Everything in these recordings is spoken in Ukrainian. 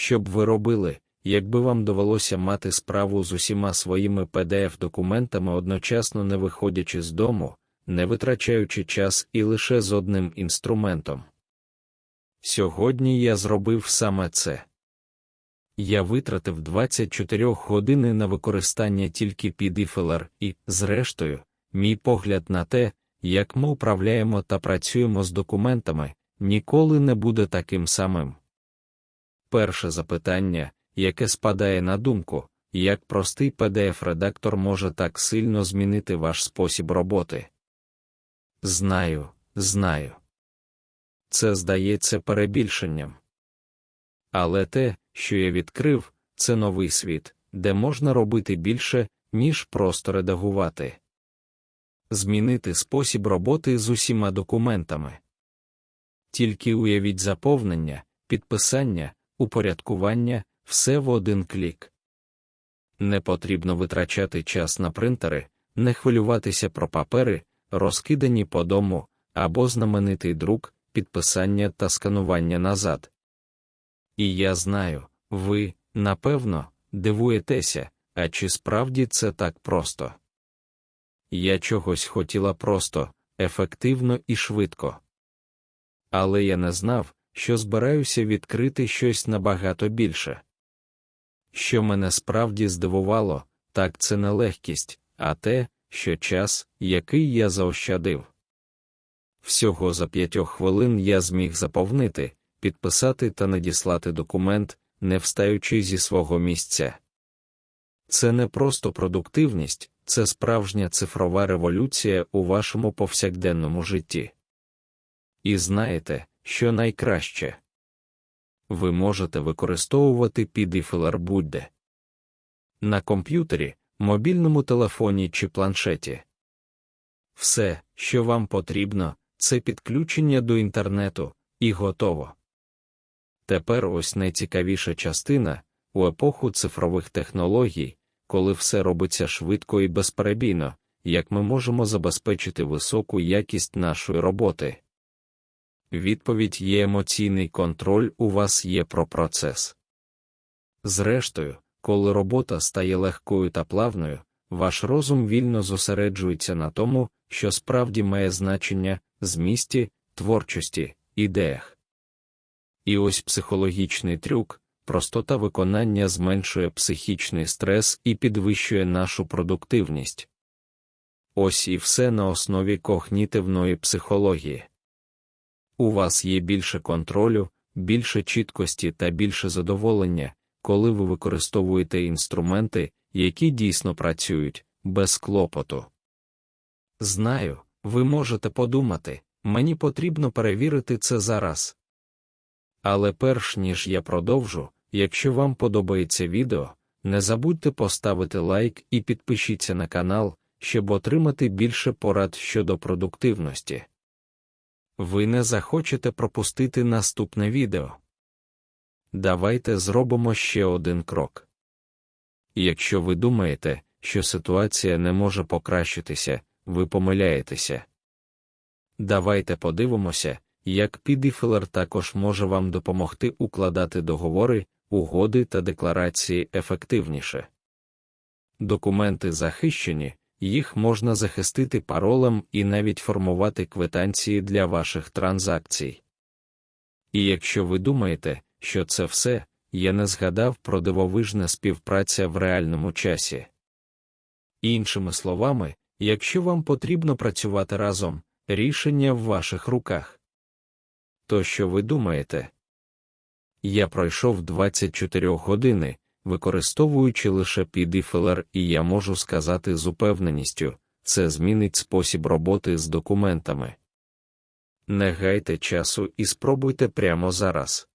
що б ви робили, якби вам довелося мати справу з усіма своїми PDF-документами одночасно не виходячи з дому, не витрачаючи час і лише з одним інструментом. Сьогодні я зробив саме це. Я витратив 24 години на використання тільки PDFLR і, зрештою, мій погляд на те, як ми управляємо та працюємо з документами, ніколи не буде таким самим. Перше запитання, яке спадає на думку, як простий PDF-редактор може так сильно змінити ваш спосіб роботи. Знаю, знаю. Це здається перебільшенням. Але те, що я відкрив, це новий світ, де можна робити більше, ніж просто редагувати. Змінити спосіб роботи з усіма документами. Тільки уявіть заповнення, підписання, упорядкування, все в один клік. Не потрібно витрачати час на принтери, не хвилюватися про папери, розкидані по дому, або знаменитий друк, підписання та сканування назад. І я знаю, ви, напевно, дивуєтеся, а чи справді це так просто? Я чогось хотіла просто, ефективно і швидко. Але я не знав, що збираюся відкрити щось набагато більше. Що мене справді здивувало, так це не легкість, а те, що час, який я заощадив. Всього за п'ятьох хвилин я зміг заповнити, підписати та надіслати документ, не встаючи зі свого місця. Це не просто продуктивність, це справжня цифрова революція у вашому повсякденному житті. І знаєте, що найкраще ви можете використовувати підіфілер будь-де на комп'ютері, мобільному телефоні чи планшеті. Все, що вам потрібно, це підключення до інтернету, і готово. Тепер ось найцікавіша частина у епоху цифрових технологій, коли все робиться швидко і безперебійно, як ми можемо забезпечити високу якість нашої роботи. Відповідь є емоційний контроль у вас є про процес. Зрештою, коли робота стає легкою та плавною, ваш розум вільно зосереджується на тому, що справді має значення змісті, творчості, ідеях. І ось психологічний трюк, простота виконання зменшує психічний стрес і підвищує нашу продуктивність. Ось і все на основі когнітивної психології. У вас є більше контролю, більше чіткості та більше задоволення, коли ви використовуєте інструменти, які дійсно працюють, без клопоту. Знаю, ви можете подумати, мені потрібно перевірити це зараз. Але перш ніж я продовжу, якщо вам подобається відео, не забудьте поставити лайк і підпишіться на канал, щоб отримати більше порад щодо продуктивності. Ви не захочете пропустити наступне відео. Давайте зробимо ще один крок. Якщо ви думаєте, що ситуація не може покращитися, ви помиляєтеся. Давайте подивимося, як підіфілер також може вам допомогти укладати договори, угоди та декларації ефективніше. Документи захищені, їх можна захистити паролем і навіть формувати квитанції для ваших транзакцій. І якщо ви думаєте, що це все, я не згадав про дивовижне співпраця в реальному часі. Іншими словами, якщо вам потрібно працювати разом, рішення в ваших руках. То що ви думаєте? Я пройшов 24 години, використовуючи лише підіфелер, і я можу сказати з упевненістю, це змінить спосіб роботи з документами. Не гайте часу і спробуйте прямо зараз.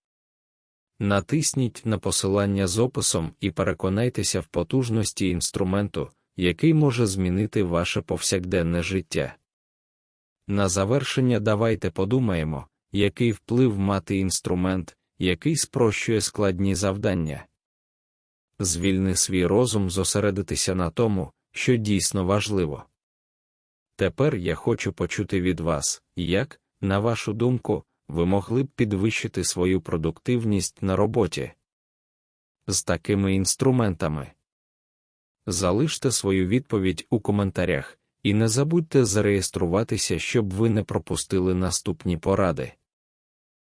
Натисніть на посилання з описом і переконайтеся в потужності інструменту, який може змінити ваше повсякденне життя. На завершення давайте подумаємо, який вплив мати інструмент, який спрощує складні завдання. Звільни свій розум зосередитися на тому, що дійсно важливо. Тепер я хочу почути від вас, як, на вашу думку, ви могли б підвищити свою продуктивність на роботі. з такими інструментами? Залиште свою відповідь у коментарях і не забудьте зареєструватися, щоб ви не пропустили наступні поради.